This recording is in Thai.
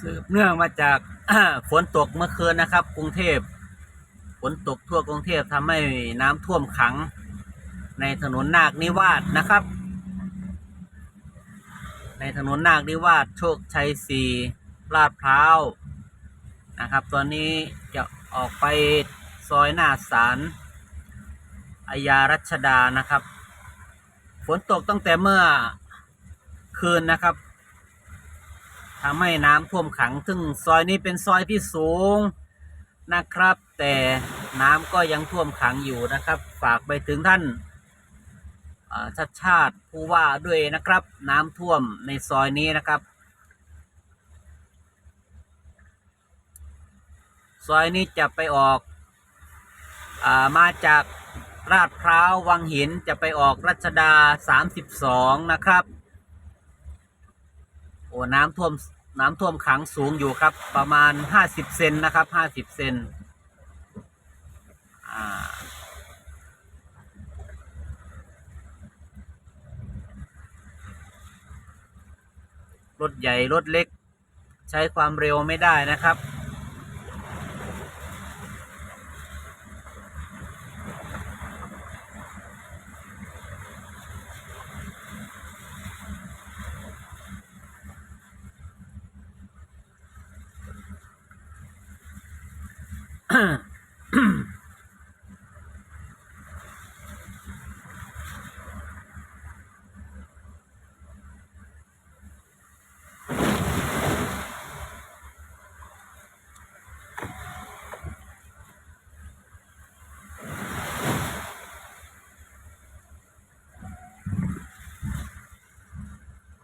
สืบเนื่องมาจากฝนตกเมื่อคืนนะครับ กรุงเทพฝนตกทั่วกรุงเทพทำให้น้ำท่วมขังในถนนนาคนิวาสนะครับ ในถนนนาคนิวาสโชคชัยสี่ลาดพร้าวนะครับ ตอนนี้จะออกไปซอยหน้าศาลอาญารัชดานะครับ ฝนตกตั้งแต่เมื่อคืนนะครับ ทำให้น้ำท่วมขัง ซึ่งซอยนี้เป็นซอยที่สูงนะครับ แต่น้ำก็ยังท่วมขังอยู่นะครับ ฝากไปถึงท่านอ่าชัดชาติผู้ว่าด้วยนะครับ น้ำท่วมในซอยนี้นะครับ ซอยนี้จะไปออกอมาจากลาดพร้าววังหินจะไปออกรัชดา 32 นะครับ อ้น้ำท่วมน้ำท่วมขังสูงอยู่ครับ ประมาณห้าสิบเซนนะครับห้าสิบเซนอ่ารถใหญ่ รถเล็ก ใช้ความเร็วไม่ได้นะครับ 咳 咳